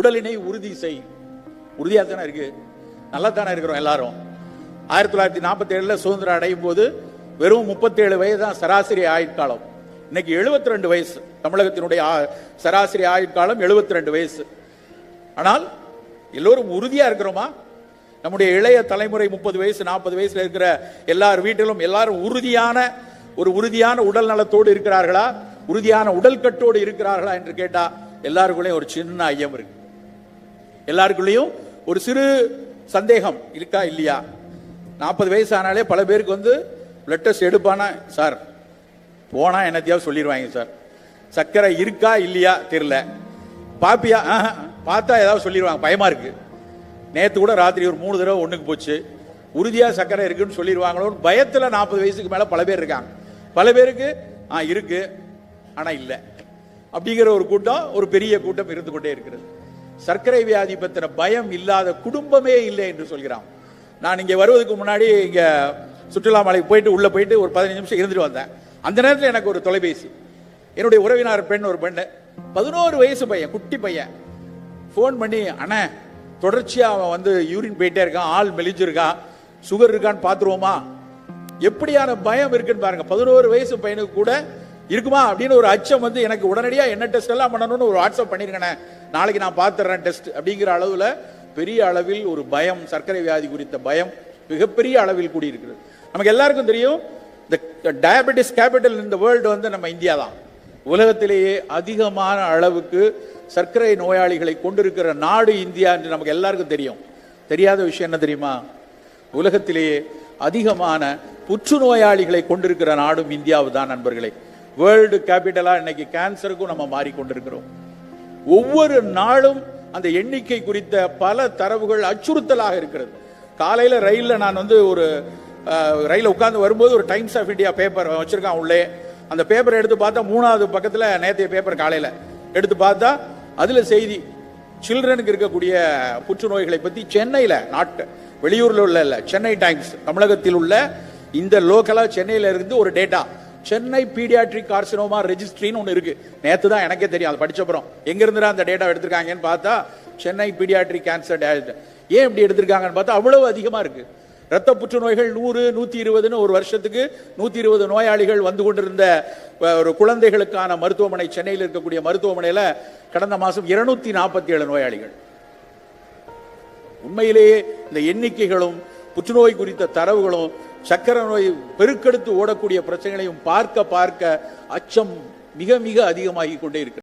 உடலினை உறுதி செய். உறுதியாக தானே இருக்கு? நல்லா தானே இருக்கிறோம் எல்லாரும். ஆயிரத்தி தொள்ளாயிரத்தி நாற்பத்தி ஏழில் சுதந்திரம் அடையும் போது வெறும் முப்பத்தேழு வயது தான் சராசரி ஆயுட்காலம் இன்னைக்கு 72 ரெண்டு வயசு. தமிழகத்தினுடைய சராசரி ஆயுட்காலம் 72 ரெண்டு வயசு. ஆனால் எல்லோரும் உறுதியாக இருக்கிறோமா? நம்முடைய இளைய தலைமுறை முப்பது வயசு நாற்பது வயசுல இருக்கிற எல்லார் வீட்டிலும் எல்லாரும் உறுதியான ஒரு உறுதியான உடல் நலத்தோடு இருக்கிறார்களா? உறுதியான உடல் கட்டோடு இருக்கிறார்களா என்று கேட்டா எல்லாருக்குள்ளேயும் ஒரு சின்ன ஐயம் இருக்கு. எல்லாருக்குள்ளேயும் ஒரு சிறு சந்தேகம் இருக்கா இல்லையா? நாற்பது வயசு ஆனாலே பல பேருக்கு வந்து பிளட் டெஸ்ட் எடுப்பானா? சார் போனால் என்னத்தையாவது சொல்லிடுவாங்க சார். சர்க்கரை இருக்கா இல்லையா? தெரில பாப்பியா பார்த்தா ஏதாவது சொல்லிடுவாங்க பயமாக இருக்குது நேற்று கூட ராத்திரி ஒரு மூணு தடவை ஒன்றுக்கு போச்சு. உறுதியாக சர்க்கரை இருக்குன்னு சொல்லிடுவாங்களோன்னு பயத்தில் நாற்பது வயசுக்கு மேலே பல பேர் இருக்காங்க. பல பேருக்கு ஆ இருக்குது ஆனால் இல்லை. அப்படிங்கிற ஒரு கூட்டம் ஒரு பெரிய கூட்டம் இருந்து கொண்டே இருக்கிறது. சர்க்கரை வியாதி பத்தின பயம் இல்லாத குடும்பமே இல்லை என்று சொல்கிறான். நான் இங்கே வருவதற்கு முன்னாடி இங்கே சுற்றுலா மலைக்கு போயிட்டு உள்ளே போயிட்டு ஒரு பதினஞ்சு நிமிஷம் இருந்துட்டு வந்தேன். அந்த நேரத்தில் எனக்கு ஒரு தொலைபேசி. என்னுடைய உறவினார் பெண் ஒரு பெண்ணு. பதினோரு வயசு பையன் குட்டி பையன். ஃபோன் பண்ணி அண்ணே தொடர்ச்சியாக அவன் வந்து யூரின் போயிட்டே இருக்கான் ஆள் மெலிஞ்சிருக்கான் சுகர் இருக்கான்னு பார்த்துருவோமா? எப்படியான பயம் இருக்குன்னு பாருங்க. பதினோரு வயசு பையனுக்கு கூட இருக்குமா அப்படின்னு ஒரு அச்சம் வந்து எனக்கு உடனடியா என்ன டெஸ்ட் எல்லாம் பண்ணணும்னு ஒரு வாட்ஸ்அப் பண்ணிருக்கேன். நாளைக்கு நான் பார்த்துட்றேன் டெஸ்ட் அப்படிங்கிற அளவுல பெரிய அளவில் ஒரு பயம் சர்க்கரை வியாதி குறித்த பயம் மிகப்பெரிய அளவில் கூடியிருக்கிறது. நமக்கு எல்லாருக்கும் தெரியும் இந்த டயபெட்டிஸ் கேபிட்டல் இந்த வேர்ல்டு வந்து நம்ம இந்தியா தான். உலகத்திலேயே அதிகமான அளவுக்கு சர்க்கரை நோயாளிகளை கொண்டிருக்கிற நாடு இந்தியா என்று நமக்கு எல்லாருக்கும் தெரியும். தெரியாத விஷயம் என்ன தெரியுமா? உலகத்திலேயே அதிகமான புற்றுநோயாளிகளை கொண்டிருக்கிற நாடும் இந்தியாவு தான் நண்பர்களே. வேர்ல்டு கேபிட்டலா இன்னைக்கு கேன்சருக்கும் நம்ம மாறிக்கொண்டிருக்கிறோம். ஒவ்வொரு நாளும் அந்த எண்ணிக்கை குறித்த பல தரவுகள் அச்சுறுத்தலாக இருக்கிறது. காலையில ரயில்ல நான் வந்து ஒரு ரயிலில் உட்காந்து உட்கார்ந்து வரும்போது ஒரு டைம்ஸ் ஆஃப் இந்தியா பேப்பர் வச்சிருக்கான் உள்ளே. அந்த பேப்பரை எடுத்து பார்த்தா மூணாவது பக்கத்துல நேத்தைய பேப்பர் காலையில. எடுத்து பார்த்தா அதுல செய்தி சில்ட்ரனுக்கு இருக்கக்கூடிய புற்றுநோய்களை பத்தி சென்னையில நாட்டு வெளியூர்ல உள்ள இல்ல சென்னை டைம்ஸ் தமிழகத்தில் உள்ள இந்த லோக்கலா சென்னையில இருந்து ஒரு டேட்டா சென்னை பீடியாட்ரிக் கார்சினோமா ரெஜிஸ்ட்ரின்னு ஒன்று இருக்கு. நேற்று தான் எனக்கே தெரியும் அது படிச்சப்புறம் எங்கிருந்து அந்த டேட்டா எடுத்திருக்காங்கன்னு பார்த்தா சென்னை பீடியாட்ரிக் கேன்சர் ஏன் இப்படி எடுத்திருக்காங்கன்னு பார்த்தா அவ்வளவு அதிகமாக இருக்கு. ரத்த புற்றுநோய்கள் நூறு நூற்றி இருபதுன்னு ஒரு வருஷத்துக்கு நூற்றி இருபது நோயாளிகள் வந்து கொண்டிருந்த ஒரு குழந்தைகளுக்கான மருத்துவமனை சென்னையில் இருக்கக்கூடிய மருத்துவமனையில் கடந்த மாதம் இருநூத்தி நாற்பத்தி ஏழு நோயாளிகள். உண்மையிலேயே இந்த எண்ணிக்கைகளும் புற்றுநோய் குறித்த தரவுகளும் சக்கரை நோய் பெருக்கெடுத்து ஓடக்கூடிய பிரச்சனைகளையும் பார்க்க பார்க்க அச்சம் மிக மிக அதிகமாகி கொண்டே இருக்கிறது.